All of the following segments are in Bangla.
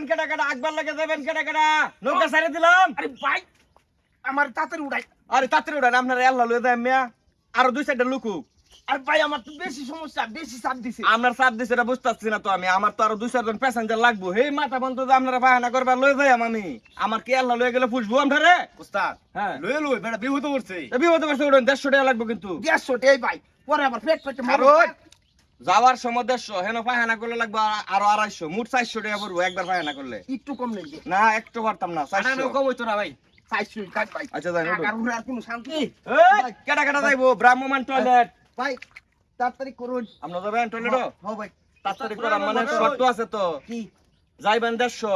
যাবেন কেটা কেটা আকবার লাগে যাবেন কেটা কেটা নৌকা সারে দিলাম। আরে ভাই আমার তাড়াতাড়ি উড়াই। আরে তাড়াতাড়ি উড়ান আপনার আল্লাহ লয়ে মিয়া। আরও দুই সাইডে লুকুক আরে ভাই আমার তো বেশি সমস্যা বেশি চাপ দিছে। আপনার চাপ দিছে এটা বুঝতে না তো আমি। আমার তো আরও দুই চারজন প্যাসেঞ্জার লাগবো। হে মাথা বন্ধ যে আপনারা বাহানা করবার লয়ে যাই আমি। আমার কি আল্লাহ লয়ে গেলে ফুসবো আপনারে? উস্তাদ হ্যাঁ। লয়ে লই বেটা বিহুত করছে বিপদে পড়ছে দেড়শো টাকা লাগবে কিন্তু। দেড়শো ভাই পরে আমার পেট ওই যাওয়ার সময় দেড়শো হেন পায়খানা করলে লাগবে আরও আড়াইশো মোট চারশো টাকা পড়ব একবার পায়খানা করলে। একটু কম নেই। না একটু পারতাম না চারশো। কম হইতো না ভাই চাইছি কাজ ভাই আচ্ছা যাই আর উড়ে আর কোনো শান্তি কেটা কেটা যাইবো? ব্রাহ্মমান টয়লেট ভাই তাড়াতাড়ি করুন। আপনার যাবেন টয়লেটও হ্যাঁ ভাই। তাড়াতাড়ি করার মানে শর্ত আছে তো। কি? যাইবেন দেড়শো।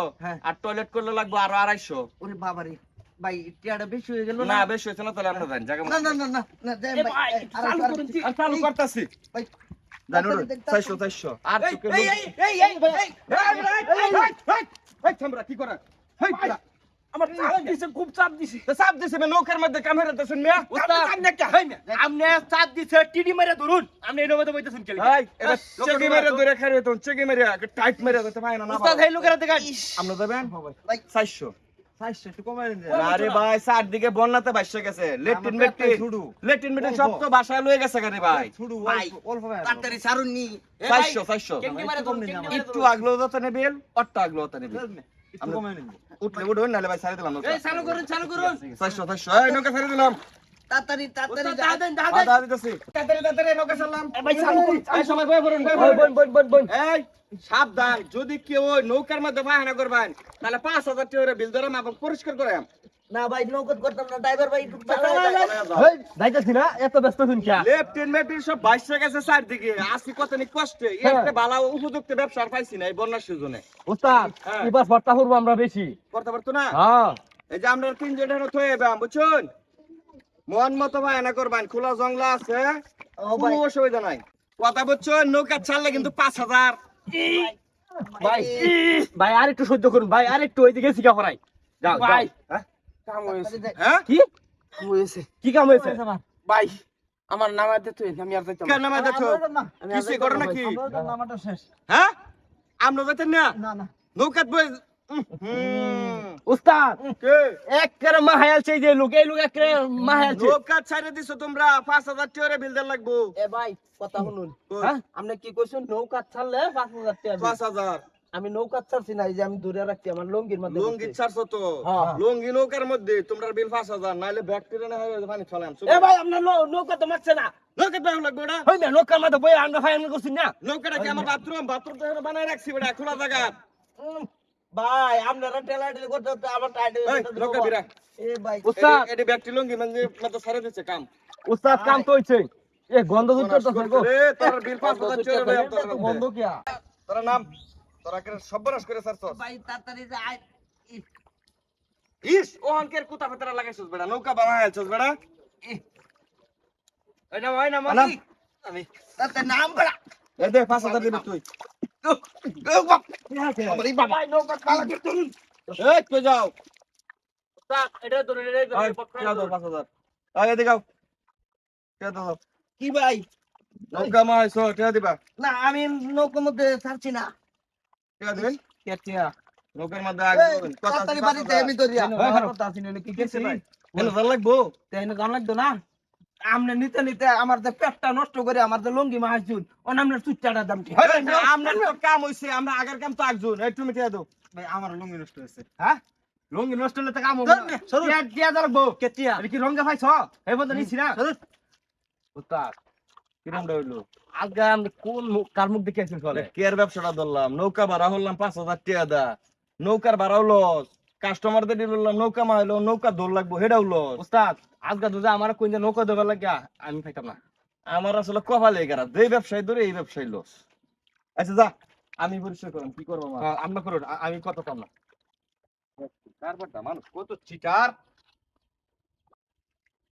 আর টয়লেট করলে লাগবে আরও আড়াইশো। ওরে বাবারে ভাই টিয়াটা বেশি হয়ে গেল না? বেশি হয়েছে না তাহলে আপনার জায়গা না না না না না দেন ভাই আর আর চালু করতেছি। ভাই। জানুর নৌকার মধ্যে আপনি চাপ দিছে টিডি ধরুন আপনি ধরে তো চেকি টাইট লোকেরা আমরা আরে ভাই, চারদিকে বন্যাতে ভাসছে গেছে। লেট্রিন বেট্রিন, লেট্রিন বেট্রিন সব তো বাসায় লয়ে গেছে ভাই। তাড়াতাড়ি সারুন নি। একটু আগলো যাতে নেবেন, অট্ট আগলো। উঠলে নাহলে ভাই ছাড়ে দিলাম চালু করুন চালু করুন। নৌকা দিলাম। তাড়াতাড়ি তাড়াতাড়ি। তাড়াতাড়ি, তাড়াতাড়ি, নৌকা। ভাই। এই, সাবধান। যদি কেউ নৌকার মধ্যে বাহানা করবেন তাহলে পাঁচ হাজার টাকা বিল ধরে এবং পরিষ্কার করে না ভাই নৌকত করতাম না ড্রাইভার ভাই যাইতেছি না এত ব্যস্ত শুন কে? সব বাইশে গেছে চারদিকে। আসি কত নি কষ্টে। একটা ভালো উপযুক্ত ব্যবসা পাইছি না এই বন্যার সিজনে। হ্যাঁ। এবার করব আমরা বেশি। করতে পারতো না? হ্যাঁ। এই যে আমরা তিনজন থয়ে বুঝছেন? মন মতো করবেন। খোলা জংলা আছে। কোনো অসুবিধা নাই। কথা বুঝছেন নৌকা ছাড়লে কিন্তু পাঁচ হাজার। ভাই ভাই আর একটু সহ্য করুন। ভাই আর একটু ওইদিকে শিখা পড়াই। যাও যাও। ভাই হ্যাঁ? কাম হয়েছে। হ্যাঁ? কি? কাম হয়েছে। কি কাম হয়েছে? ভাই আমার নামাতে তুই আমি আর যাইতাম কেন নামে দেখো কিছু যাইতাম করো না নামাটা শেষ। হ্যাঁ? আমরা না? না না। নৌকাত বই উস্তাদ এক করে মাহায়াল চাই যে লোক এই লোক এক করে মাহায়াল চাই। নৌকা ছাড়ে দিছো তোমরা টাকা বিল দেন লাগবো। এ ভাই কথা শুনুন। হ্যাঁ? আপনি কি কইছেন নৌকা ছাড়লে টাকা আমি নৌকা ছাড়ছি না এই যে আমি দূরে রাখছি আমার লঙ্গির মধ্যে লুঙ্গি। ছাড়ছো তো? হ্যাঁ। লুঙ্গি নৌকার মধ্যে তোমরা বিল পাঁচ হাজার নাইলে ব্যাকটেরিয়া না হয় পানি ছলাম এ ভাই আপনার নৌকা তো মারছে না। নৌকা তো লাগবে ওটা হই না নৌকার বই আমরা করছি না। নৌকাটা কি আমার বাথরুম? বাথরুম তো বানাই রাখছি বেটা খোলা জায়গা। ভাই আপনারা টেলা টেলি করতে করতে আমার টাইট এই, নৌকা বিরা এ ভাই। উস্তাদ। এটি ব্যাকটি লুঙ্গি মানে মতো ছাড়ে দিচ্ছে কাম। উস্তাদ কাম তো হইছে। এ গন্ধ দূর তো থাকো রে, তোর বিল পাঁচ হাজার টাকা লইয়াম তোর গন্ধ কিয়া? তোরা নাম? তোরা কে সর্বনাশ করে ছাড়ছস ভাই তাড়াতাড়ি যাই ইস ও কুতা ফেতরা লাগাইছস বেটা নৌকা বানাই আলছস বেটা এই না না মানি আমি তাতে নাম বড়া। এই দে 5000 দিবি তুই। যাও কে দাও 5000 আয় এদিকে আও কে দাও কি ভাই নৌকা দিবা না আমি নৌকার মধ্যে ছাড়ছি না দিবেন নৌকার মধ্যে আগে দিবেন কথা বাড়িতে আমি হ্যাঁ। কথা আছে নাকি কেছে ভাই কেন ভালো লাগবো? তাই না গান লাগতো না? আমনে নিতে নিতে আমার যে পেটটা নষ্ট করে আমার যে লঙ্গি মাহাজুন ও নামনে চুচ্চাটা দাম কি? আমরা তো কাম হইছে আমরা আগের কাম তো একজন এই তুমি কে দাও। ভাই আমার লুঙ্গি নষ্ট হইছে। হ্যাঁ? লুঙ্গি নষ্ট হলে তো কাম হবে সরু। টিয়া টিয়া দাঁড়াবো কেতিয়া এটা কি রঙে পাইছ এই বন্ধ নিছি না। উস্তাদ কিরম হইল? আজকে আমরা কোন কার মুখ দেখে আছেন চলে কেয়ার ব্যবসাটা ধরলাম? নৌকা ভাড়া হলাম পাঁচ হাজার টাকা দা। নৌকার ভাড়াও লস। কাস্টমারদের বললাম নৌকা মা নৌকা দৌড় লাগবো হেটাও লস ওস্তাদ আজকা দুজা আমার কোন নৌকা দেবার লাগিয়া আমি পাইতাম না। আমার আসলে কপালে গেরা যে ব্যবসায়ী ধরে এই ব্যবসায়ী লস। আচ্ছা যা আমি পরিচয় করলাম কি করব মা হ্যাঁ, আমরা করুন আমি কত পাম না। তারপরটা মানুষ কত চিটার।